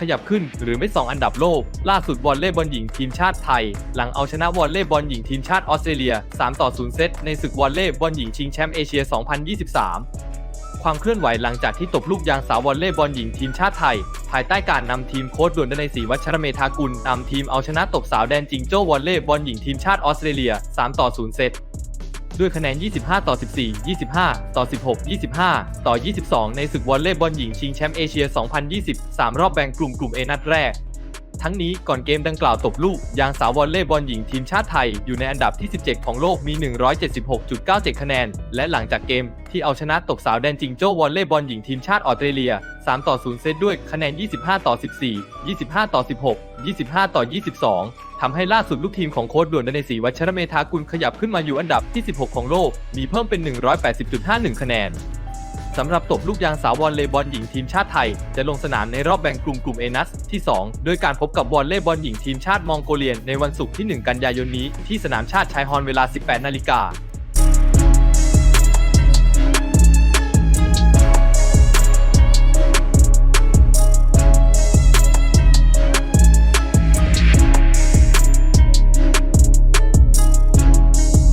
ขยับขึ้นหรือไม่สองอันดับโลก ล่าสุดวอลเลย์บอลหญิงทีมชาติไทย หลังเอาชนะวอลเลย์บอลหญิงทีมชาติออสเตรเลีย 3 ต่อ 0 เซตในศึกวอลเลย์บอลหญิงชิงแชมป์เอเชีย 2023ความเคลื่อนไหวหลังจากที่ตบลูกยางสาววอลเลย์บอลหญิงทีมชาติไทย ภายใต้การนำทีมโค้ชด่วนดนัยศรีวัชรเมธากุลนำทีมเอาชนะตบสาวแดนจิงโจ้วอลเลย์บอลหญิงทีมชาติออสเตรเลีย 3 ต่อ 0 เซต ด้วยคะแนน 25 ต่อ 14 25 ต่อ 16 25 ต่อ 22 ในศึกวอลเลย์บอลหญิงชิงแชมป์เอเชีย 2020 3 รอบแบ่งกลุ่มกลุ่ม A นัดแรก ทั้งนี้ก่อนเกมดังกล่าวตบลูก ยางสาววอลเลย์บอลหญิงทีมชาติไทย อยู่ในอันดับที่ 17 ของโลกมี 176.97 คะแนน และหลังจากเกมที่เอาชนะตบสาวแดนจิงโจ้วอลเลย์บอลหญิงทีมชาติออสเตรเลีย 3 ต่อ 0 เซตด้วยคะแนน 25 ต่อ 14 25 ต่อ 16 25 ต่อ 22 ทำให้ล่าสุดลูกทีมของโค้ชด่วนดนในศรีวัชรเมธากุลขยับขึ้นมาอยู่อันดับที่ 16 ของโลก มีเพิ่มเป็น 180.51 คะแนนสำหรับตบลูกยางสาววอลเลย์บอลหญิงทีมชาติไทย จะลงสนามในรอบแบ่งกลุ่มกลุ่มเอนัสที่ 2 โดยการพบกับวอลเลย์บอลหญิงทีมชาติมองโกเลียในวันศุกร์ที่ 1 กันยายนนี้ที่สนามชาติชายฮอนเวลา 18 นาฬิกา